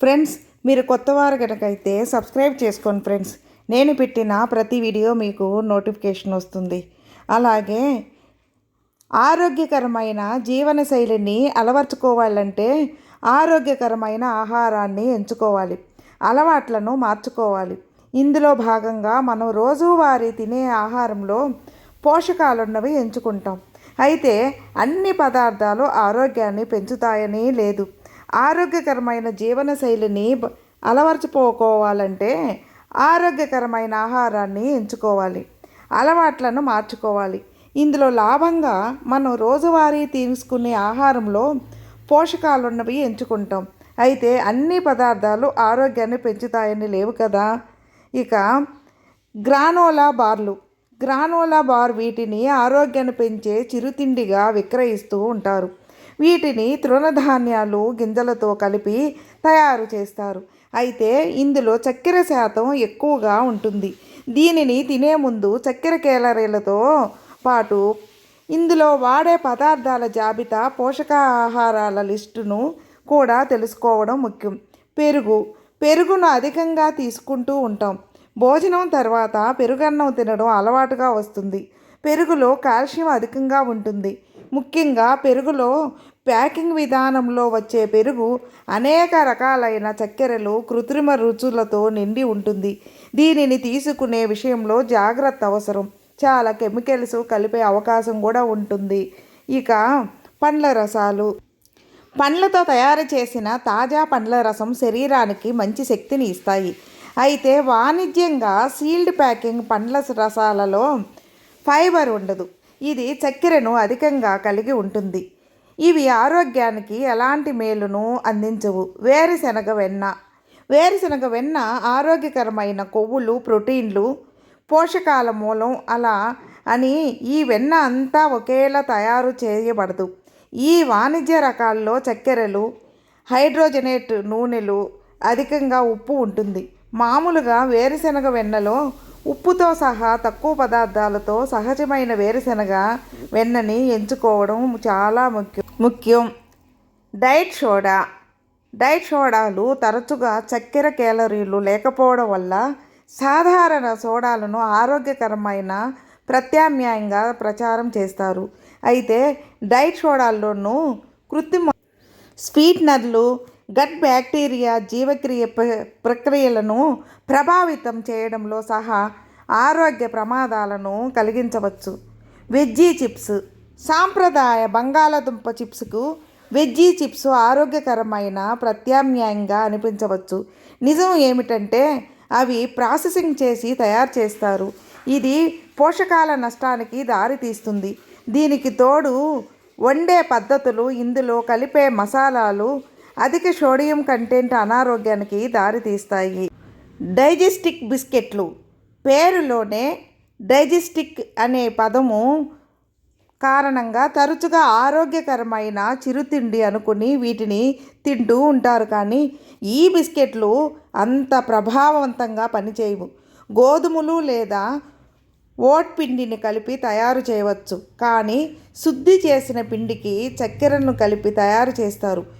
Friends మీరు కొత్త వారు కనుకైతే సబ్స్క్రైబ్ చేసుకోండి ఫ్రెండ్స్. నేను పెట్టిన ప్రతి వీడియో మీకు నోటిఫికేషన్ వస్తుంది. అలాగే ఆరోగ్యకరమైన జీవనశైలిని అలవర్చుకోవాలంటే ఆరోగ్యకరమైన ఆహారాన్ని ఎంచుకోవాలి. అలవాట్లను మార్చుకోవాలి. ఇందులో భాగంగా మనం రోజువారీ తినే ఆహారంలో పోషకాలున్నవి ఎంచుకుంటాం. అయితే అన్ని పదార్థాలు ఆరోగ్యాన్ని పెంచుతాయని లేదు. ఆరోగ్యకరమైన జీవనశైలిని శైలిని అలవర్చుకోవాలంటే ఆరోగ్యకరమైన ఆహారాన్ని ఎంచుకోవాలి. అలవాట్లను మార్చుకోవాలి. ఇందులో లాభంగా మనం రోజువారీ తీసుకునే ఆహారంలో పోషకాలున్నవి ఎంచుకుంటాం. అయితే అన్ని పదార్థాలు ఆరోగ్యాన్ని పెంచుతాయని లేవు కదా? ఇక గ్రానోలా బార్లు. గ్రానోలా బార్ వీటిని ఆరోగ్యాన్ని పెంచే చిరుతిండిగా విక్రయిస్తూ ఉంటారు. వీటిని తృణధాన్యాలు గింజలతో కలిపి తయారు చేస్తారు. అయితే ఇందులో చక్కెర శాతం ఎక్కువగా ఉంటుంది. దీనిని తినే ముందు చక్కెర కేలరీలతో పాటు ఇందులో వాడే పదార్థాల జాబితా పోషకాహారాల లిస్టును కూడా తెలుసుకోవడం ముఖ్యం. పెరుగు. పెరుగును అధికంగా తీసుకుంటూ ఉంటాం. భోజనం తర్వాత పెరుగన్నం తినడం అలవాటుగా వస్తుంది. పెరుగులో కాల్షియం అధికంగా ఉంటుంది. ముఖ్యంగా పెరుగులో ప్యాకింగ్ విధానంలో వచ్చే పెరుగు అనేక రకాలైన చక్కెరలు కృత్రిమ రుచులతో నిండి ఉంటుంది. దీనిని తీసుకునే విషయంలో జాగ్రత్త అవసరం. చాలా కెమికల్స్ కలిపే అవకాశం కూడా ఉంటుంది. ఇక పండ్ల రసాలు. పండ్లతో తయారు చేసిన తాజా పండ్ల రసం శరీరానికి మంచి శక్తిని ఇస్తాయి. అయితే వాణిజ్యంగా సీల్డ్ ప్యాకింగ్ పండ్ల రసాలలో ఫైబర్ ఉండదు. ఇది చక్కెరను అధికంగా కలిగి ఉంటుంది. ఇవి ఆరోగ్యానికి ఎలాంటి మేలును అందించవు. వేరుశనగ వెన్న. వేరుశనగ వెన్న ఆరోగ్యకరమైన కొవ్వులు ప్రోటీన్లు పోషకాల మూలం అలా అని ఈ వెన్న అంతా ఒకేలా తయారు చేయబడదు. ఈ వాణిజ్య రకాల్లో చక్కెరలు హైడ్రోజనేట్ నూనెలు అధికంగా ఉప్పు ఉంటుంది. మామూలుగా వేరుశనగ వెన్నలో ఉప్పుతో సహా తక్కువ పదార్థాలతో సహజమైన వేరుశనగ వెన్నని ఎంచుకోవడం చాలా ముఖ్యం. ముఖ్యం. Diet soda. డైట్ సోడాలు తరచుగా చక్కెర కేలరీలు లేకపోవడం వల్ల సాధారణ సోడాలను ఆరోగ్యకరమైన ప్రత్యామ్నాయంగా ప్రచారం చేస్తారు. అయితే డైట్ సోడాల్లోనూ కృత్రిమ స్వీట్నర్లు గట్ బ్యాక్టీరియా జీవక్రియ ప్ర- ప్రక్రియలను ప్రభావితం చేయడంలో సహా ఆరోగ్య ప్రమాదాలను కలిగించవచ్చు. Veggie chips. సాంప్రదాయ బంగాళదుంప చిప్స్కు వెజ్జీ చిప్స్ ఆరోగ్యకరమైన ప్రత్యామ్నాయంగా అనిపించవచ్చు. నిజం ఏమిటంటే అవి ప్రాసెసింగ్ చేసి తయారు చేస్తారు. ఇది పోషకాల నష్టానికి దారితీస్తుంది. దీనికి తోడు వండే పద్ధతులు ఇందులో కలిపే మసాలాలు అధిక సోడియం కంటెంట్ అనారోగ్యానికి దారితీస్తాయి. డైజెస్టిక్ బిస్కెట్లు పేరులోనే డైజెస్టిక్ అనే పదము కారణంగా తరచుగా ఆరోగ్యకరమైన చిరుతిండి అనుకుని వీటిని తింటూ ఉంటారు. కానీ ఈ బిస్కెట్లు అంత ప్రభావవంతంగా పనిచేయవు. గోధుమలు లేదా ఓట్ పిండిని కలిపి తయారు చేయవచ్చు. కానీ శుద్ధి చేసిన పిండికి చక్కెరను కలిపి తయారు చేస్తారు.